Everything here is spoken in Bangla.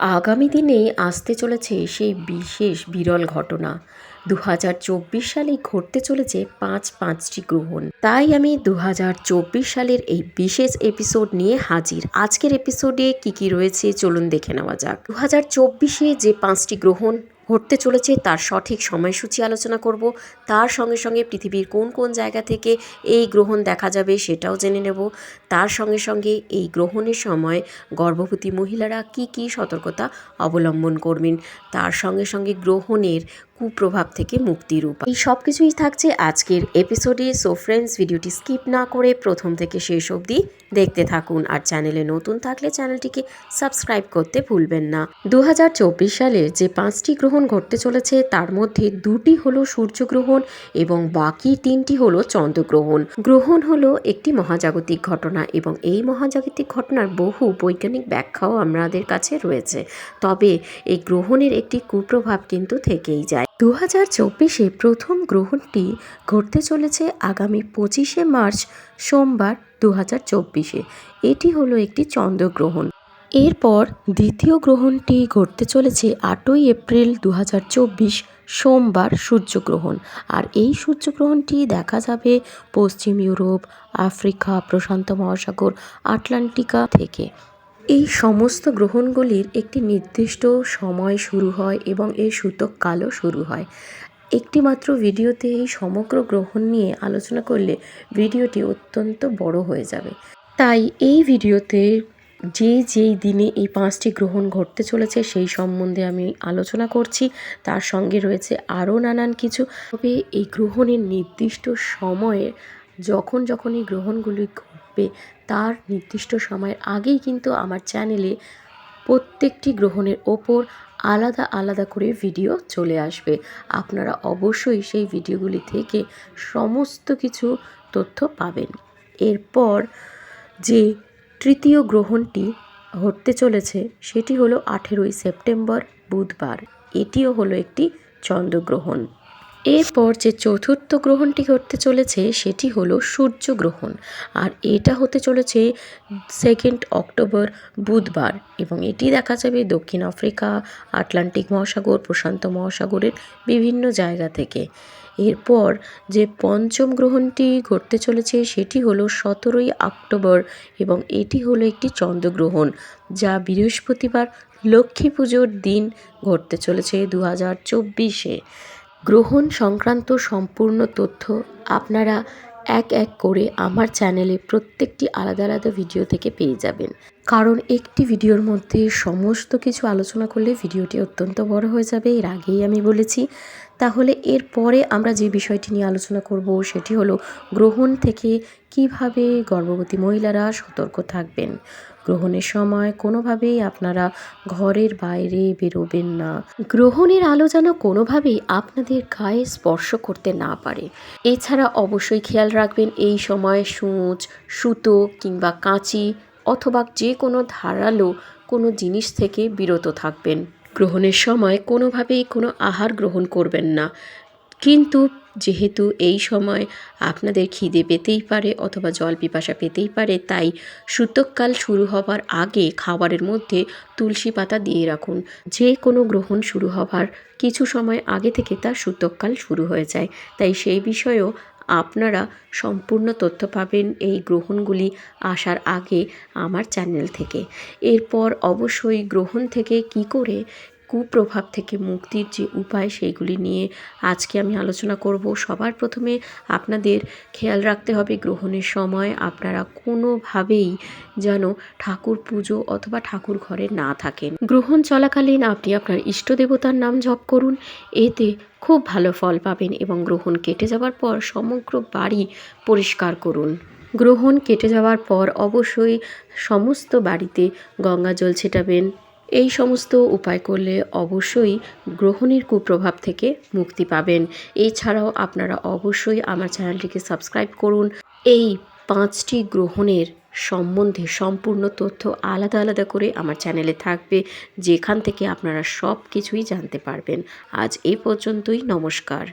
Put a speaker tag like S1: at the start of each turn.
S1: আগামী দিনে আসতে চলেছে সেই বিশেষ বিরল ঘটনা। দু হাজার চব্বিশ সালে ঘটতে চলেছে পাঁচ পাঁচটি গ্রহণ। তাই আমি দু হাজার চব্বিশ সালের এই বিশেষ এপিসোড নিয়ে হাজির। আজকের এপিসোডে কি কি রয়েছে চলুন দেখে নেওয়া যাক। দু হাজার যে পাঁচটি গ্রহণ ঘটতে চলেছে, তার সঠিক সময়সূচি আলোচনা করব। তার সঙ্গে সঙ্গে পৃথিবীর কোন কোন জায়গা থেকে এই গ্রহণ দেখা যাবে সেটাও জেনে নেব। তার সঙ্গে সঙ্গে এই গ্রহণের সময় গর্ভবতী মহিলারা কি কি সতর্কতা অবলম্বন করবেন? তার সঙ্গে সঙ্গে গ্রহণের কুপ্রভাব থেকে মুক্তির উপায়। এই সব কিছুই থাকছে আজকের এপিসোডে সো ফ্রেন্ডস ভিডিওটি স্কিপ না করে প্রথম থেকে শেষ অবধি দেখতে থাকুন আর চ্যানেলে নতুন থাকলে চ্যানেলটিকে সাবস্ক্রাইব করতে ভুলবেন না। দু হাজার চব্বিশ সালের যে পাঁচটি গ্রহণ ঘটতে চলেছে, তার মধ্যে দুটি হলো সূর্যগ্রহণ এবং বাকি তিনটি হলো চন্দ্রগ্রহণ। গ্রহণ হলো একটি মহাজাগতিক ঘটনা এবং এই মহাজাগতিক ঘটনার বহু বৈজ্ঞানিক ব্যাখ্যাও আমাদের কাছে রয়েছে। তবে এই গ্রহণের একটি কুপ্রভাব কিন্তু থেকেই যায়। দু হাজার চব্বিশে প্রথম গ্রহণটি ঘটতে চলেছে আগামী পঁচিশে মার্চ, সোমবার দু হাজার চব্বিশে। এটি হলো একটি চন্দ্রগ্রহণ। এরপর দ্বিতীয় গ্রহণটি ঘটতে চলেছে আটই এপ্রিল দু হাজার চব্বিশ, সোমবার সূর্যগ্রহণ। আর এই সূর্যগ্রহণটি দেখা যাবে পশ্চিম ইউরোপ, আফ্রিকা, প্রশান্ত মহাসাগর, আটলান্টিকা থেকে। এই সমস্ত গ্রহণগুলির একটি নির্দিষ্ট সময় শুরু হয় এবং এই সূতককালও শুরু হয়। একটি মাত্র ভিডিওতে এই সমগ্র গ্রহণ নিয়ে আলোচনা করলে ভিডিওটি অত্যন্ত বড় হয়ে যাবে। তাই এই ভিডিওতে যে যেই দিনে এই পাঁচটি গ্রহণ ঘটতে চলেছে সেই সম্বন্ধে আমি আলোচনা করছি। তার সঙ্গে রয়েছে আরও নানান কিছু। তবে এই গ্রহণের নির্দিষ্ট সময়ে যখন যখন এই গ্রহণগুলি ঘটবে তার নির্দিষ্ট সময়ের আগেই কিন্তু আমার চ্যানেলে প্রত্যেকটি গ্রহণের ওপর আলাদা আলাদা করে ভিডিও চলে আসবে। আপনারা অবশ্যই সেই ভিডিওগুলি থেকে সমস্ত কিছু তথ্য পাবেন। এরপর যে তৃতীয় গ্রহণটি ঘটতে চলেছে, সেটি হলো আঠেরোই সেপ্টেম্বর, বুধবার। এটিও হলো একটি চন্দ্রগ্রহণ। এরপর যে চতুর্থ গ্রহণটি ঘটতে চলেছে, সেটি হলো সূর্যগ্রহণ আর এটা হতে চলেছে সেকেন্ড অক্টোবর বুধবার। এবং এটি দেখা যাবে দক্ষিণ আফ্রিকা, আটলান্টিক মহাসাগর, প্রশান্ত মহাসাগরের বিভিন্ন জায়গা থেকে। এরপর যে পঞ্চম গ্রহণটি ঘটতে চলেছে, সেটি হলো সতেরোই অক্টোবর এবং এটি হলো একটি চন্দ্রগ্রহণ, যা বৃহস্পতিবার লক্ষ্মী পুজোর দিন ঘটতে চলেছে দু হাজার চব্বিশে। গ্রহণ সংক্রান্ত সম্পূর্ণ তথ্য আপনারা এক এক করে আমার চ্যানেলে প্রত্যেকটি আলাদা আলাদা ভিডিও থেকে পেয়ে যাবেন। কারণ একটি ভিডিওর মধ্যে সমস্ত কিছু আলোচনা করলে ভিডিওটি অত্যন্ত বড় হয়ে যাবে। এর আগেই আমি বলেছি তাহলে এরপরে আমরা যে বিষয়টি নিয়ে আলোচনা করব সেটি হলো গ্রহণ থেকে কীভাবে গর্ভবতী মহিলারা সতর্ক থাকবেন। গ্রহণের সময় কোনোভাবেই আপনারা ঘরের বাইরে বেরোবেন না। গ্রহণের আলো যেন কোনোভাবেই আপনাদের গায়ে স্পর্শ করতে না পারে। এছাড়া অবশ্যই খেয়াল রাখবেন এই সময় সূচ, সুতো কিংবা কাঁচি অথবা যে কোনো ধারালো কোনো জিনিস থেকে বিরত থাকবেন। গ্রহণের সময় কোনোভাবেই কোনো আহার গ্রহণ করবেন না। কিন্তু যেহেতু এই সময় আপনাদের খিদে পেতেই পারে অথবা জল পিপাসা পেতেই পারে, তাই সূতককাল শুরু হবার আগে খাবারের মধ্যে তুলসী পাতা দিয়ে রাখুন। যে কোনো গ্রহণ শুরু হবার কিছু সময় আগে থেকে তার সূতককাল শুরু হয়ে যায়। তাই সেই বিষয়েও আপনারা সম্পূর্ণ তথ্য পাবেন এই গ্রহণগুলি আসার আগে আমার চ্যানেল থেকে। এরপর অবশ্যই গ্রহণ থেকে কি করে কুপ্রভাব থেকে মুক্তির যে উপায় সেইগুলি নিয়ে আজকে আমি আলোচনা করব। সবার প্রথমে আপনাদের খেয়াল রাখতে হবে গ্রহণের সময় আপনারা কোনোভাবেই যেন ঠাকুর পুজো অথবা ঠাকুর ঘরে না থাকেন। গ্রহণ চলাকালীন আপনি আপনার ইষ্ট দেবতার নাম জপ করুন। এতে খুব ভালো ফল পাবেন এবং গ্রহণ কেটে যাওয়ার পর সমগ্র বাড়ি পরিষ্কার করুন। গ্রহণ কেটে যাওয়ার পর অবশ্যই সমস্ত বাড়িতে গঙ্গা জল ছেটাবেন। এই সমস্ত উপায় করলে অবশ্যই গ্রহণের কুপ্রভাব থেকে মুক্তি পাবেন। এছাড়াও আপনারা অবশ্যই আমার চ্যানেলটিকে সাবস্ক্রাইব করুন। এই পাঁচটি গ্রহণের সম্বন্ধে সম্পূর্ণ তথ্য আলাদা আলাদা করে আমার চ্যানেলে থাকবে। যেখান থেকে আপনারা সব কিছুই জানতে পারবেন। আজ এই পর্যন্তই, নমস্কার।